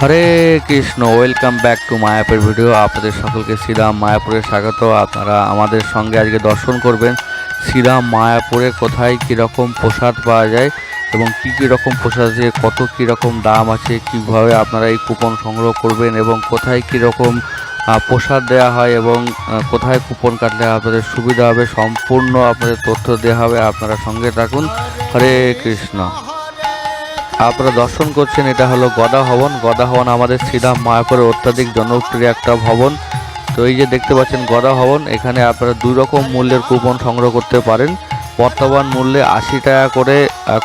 Hare Krishna welcome back to Mayapur video আপনাদের সকলকে শ্রীরাম মায়াপুরে স্বাগত। আপনারা আমাদের সঙ্গে আজকে দর্শন করবেন শ্রীরাম মায়াপুরে কোথায় কীরকম প্রসাদ পাওয়া যায় এবং কী কী রকম প্রসাদ আছে কত কী রকম দাম আছে কীভাবে আপনারা এই কুপন সংগ্রহ করবেন এবং কোথায় কী রকম আহ, প্রসাদ দেওয়া হয় এবং কোথায় কুপন কাটলে আপনাদের সুবিধা হবে সম্পূর্ণ আপনাদের তথ্য দেওয়া হবে। আপনারা সঙ্গে থাকুন। হরে কৃষ্ণ। আপনারা দর্শন করছেন, এটা হলো গদা ভবন। গদা ভবন আমাদের শ্রীরাম মায়াপুরের অত্যাধিক জনপ্রিয় একটা ভবন। তো এই যে দেখতে পাচ্ছেন গদা ভবন, এখানে আপনারা দুই রকম মূল্যের কুপন সংগ্রহ করতে পারেন। বর্তমান মূল্যে আশি টাকা করে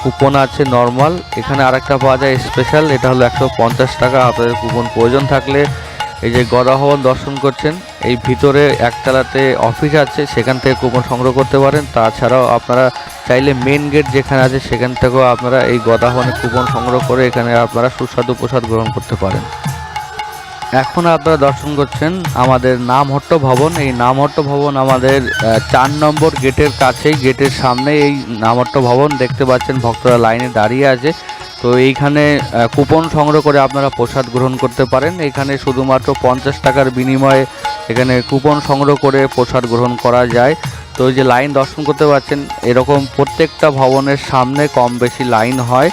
কুপন আছে নর্মাল এখানে আরেকটা পাওয়া যায় স্পেশাল এটা হলো একশো পঞ্চাশ টাকা। আপনাদের কুপন প্রয়োজন থাকলে এই যে গদাভবন দর্শন করছেন, এই ভিতরে একতলাতে অফিস আছে, সেখান থেকে কুপন সংগ্রহ করতে পারেন। তাছাড়াও আপনারা চাইলে মেন গেট যেখানে আছে, সেখান থেকেও আপনারা এই গদা ভবনে কুপন সংগ্রহ করে এখানে আপনারা সুস্বাদু প্রসাদ গ্রহণ করতে পারেন। এখন আপনারা দর্শন করছেন আমাদের নামহট্ট ভবন। এই নামহট্ট ভবন আমাদের চার নম্বর গেটের কাছেই গেটের সামনে এই নামহট্ট ভবন। দেখতে পাচ্ছেন ভক্তরা লাইনে দাঁড়িয়ে আছে। তো এইখানে কুপন সংগ্রহ করে আপনারা প্রসাদ গ্রহণ করতে পারেন। এখানে শুধুমাত্র পঞ্চাশ টাকার বিনিময়ে এখানে কুপন সংগ্রহ করে প্রসাদ গ্রহণ করা যায়। তো যে লাইন দর্শন করতে পারছেন এরকম প্রত্যেকটা ভবনের সামনে কম বেশি লাইন হয়।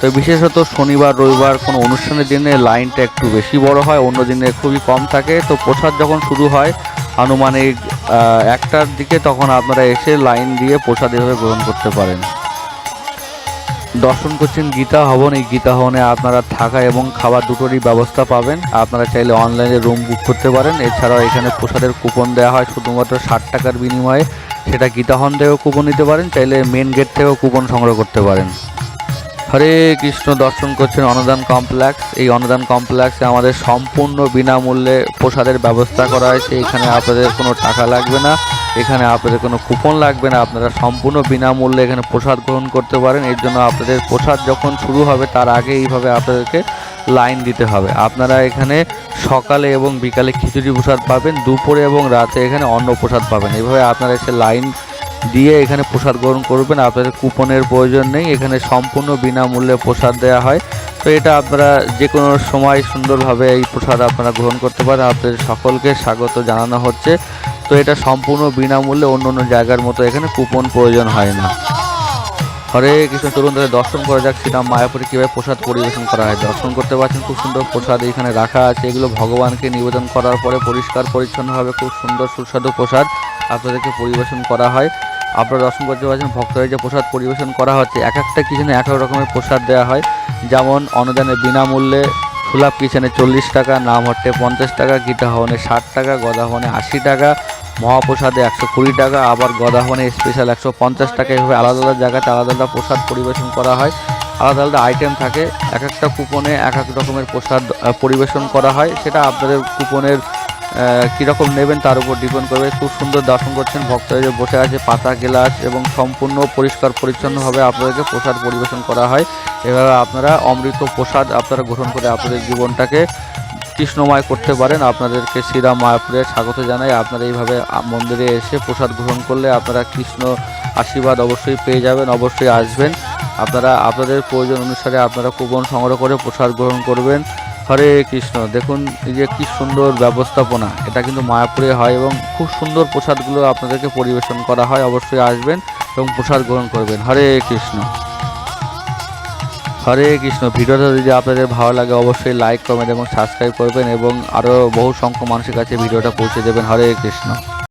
তো বিশেষত শনিবার, রবিবার কোনো অনুষ্ঠানের দিনে লাইনটা একটু বেশি বড় হয়, অন্য দিনে খুবই কম থাকে। তো প্রসাদ যখন শুরু হয়, আনুমানিক একটার দিকে তখন আপনারা এসে লাইন দিয়ে প্রসাদ এভাবে গ্রহণ করতে পারেন। দর্শন করছেন গীতা ভবন। এই গীতা ভবনে আপনারা থাকা এবং খাবার দুটোরই ব্যবস্থা পাবেন। আপনারা চাইলে অনলাইনে রুম বুক করতে পারেন। এছাড়াও এখানে প্রসাদের কুপন দেওয়া হয় শুধুমাত্র ষাট টাকার বিনিময়ে। সেটা গীতা ভবন থেকেও কুপন নিতে পারেন, চাইলে মেন গেট থেকেও কুপন সংগ্রহ করতে পারেন। হরে কৃষ্ণ, দর্শন করছেন অনুদান কমপ্লেক্স এই অনুদান কমপ্লেক্সে আমাদের সম্পূর্ণ বিনামূল্যে প্রসাদের ব্যবস্থা করা হয়েছে। এখানে আপনাদের কোনো টাকা লাগবে না। এখানে আপনাদের কোনো কুপন লাগবে না, আপনারা সম্পূর্ণ বিনামূল্যে এখানে প্রসাদ গ্রহণ করতে পারেন। এর জন্য আপনাদের প্রসাদ যখন শুরু হবে, তার আগে এইভাবে আপনাদেরকে লাইন দিতে হবে। আপনারা এখানে সকালে এবং বিকালে খিচুড়ি প্রসাদ পাবেন, দুপুরে এবং রাতে এখানে অন্ন প্রসাদ পাবেন। এইভাবে আপনারা এসে লাইন দিয়ে এখানে প্রসাদ গ্রহণ করবেন। আপনাদের কুপনের প্রয়োজন নেই, এখানে সম্পূর্ণ বিনামূল্যে প্রসাদ দেওয়া হয়। তো এটা আপনারা যে কোনো সময় সুন্দরভাবে এই প্রসাদ আপনারা গ্রহণ করতে পারেন। আপনাদের সকলকে স্বাগত জানানো হচ্ছে। তো এটা সম্পূর্ণ বিনামূল্যে অন্য অন্য জায়গার মতো এখানে কুপন প্রয়োজন হয় না। হরে কৃষ্ণ তরুণ তাদের দর্শন করা যাক, শ্রীরাম মায়াপুরে কীভাবে প্রসাদ পরিবেশন করা হয়। দর্শন করতে পারছেন, খুব সুন্দর প্রসাদ এখানে রাখা আছে। এগুলো ভগবানকে নিবেদন করার পরে পরিষ্কার পরিচ্ছন্নভাবে খুব সুন্দর সুস্বাদু প্রসাদ আপনাদেরকে পরিবেশন করা হয়। আপনারা দর্শন করতে পারছেন ভক্তদের যে প্রসাদ পরিবেশন করা হচ্ছে, এক একটা কিচেনে এক এক রকমের প্রসাদ দেওয়া হয়। যেমন অনুদানে বিনামূল্যে সুলাভ কিচেনে চল্লিশ টাকা নাম হট্টে পঞ্চাশ টাকা গীতা ভবনে ষাট টাকা গদা ভবনে আশি টাকা মহাপ্রসাদে একশো কুড়ি টাকা, আবার গদা ভবনে স্পেশাল একশো পঞ্চাশ টাকা। এভাবে আলাদা আলাদা জায়গাতে আলাদা আলাদা প্রসাদ পরিবেশন করা হয়। আলাদা আলাদা আইটেম থাকে। এক একটা কুপনে এক এক রকমের প্রসাদ পরিবেশন করা হয়। সেটা আপনাদের কুপনের কীরকম নেবেন তার উপর ডিপেন্ড করবে। খুব সুন্দর দর্শন করছেন ভক্তরা যে বসে আছে, পাতা, গ্লাস এবং সম্পূর্ণ পরিষ্কার, পরিচ্ছন্নভাবে আপনাদেরকে প্রসাদ পরিবেশন করা হয়। এভাবে আপনারা অমৃত প্রসাদ আপনারা গ্রহণ করে আপনাদের জীবনটাকে কৃষ্ণময় করতে পারেন। আপনাদেরকে শ্রীরাম মায়াপুরে স্বাগত জানাই। আপনারা এইভাবে মন্দিরে এসে প্রসাদ গ্রহণ করলে আপনারা কৃষ্ণ আশীর্বাদ অবশ্যই পেয়ে যাবেন, অবশ্যই আসবেন। আপনারা, আপনাদের প্রয়োজন অনুসারে আপনারা কুপন সংগ্রহ করে প্রসাদ গ্রহণ করবেন। হরে কৃষ্ণ। দেখুন, এই যে কি সুন্দর ব্যবস্থাপনা। এটা কিন্তু মায়াপুরে হয় এবং খুব সুন্দর প্রসাদগুলো আপনাদেরকে পরিবেশন করা হয়। অবশ্যই আসবেন এবং প্রসাদ গ্রহণ করবেন। হরে কৃষ্ণ। হরে কৃষ্ণ। ভিডিওটা যদি আপনাদের ভালো লাগে, অবশ্যই লাইক কমেন্ট এবং সাবস্ক্রাইব করবেন এবং আরও বহু সংখ্যক মানুষের কাছে ভিডিওটা পৌঁছে দেবেন। হরে কৃষ্ণ।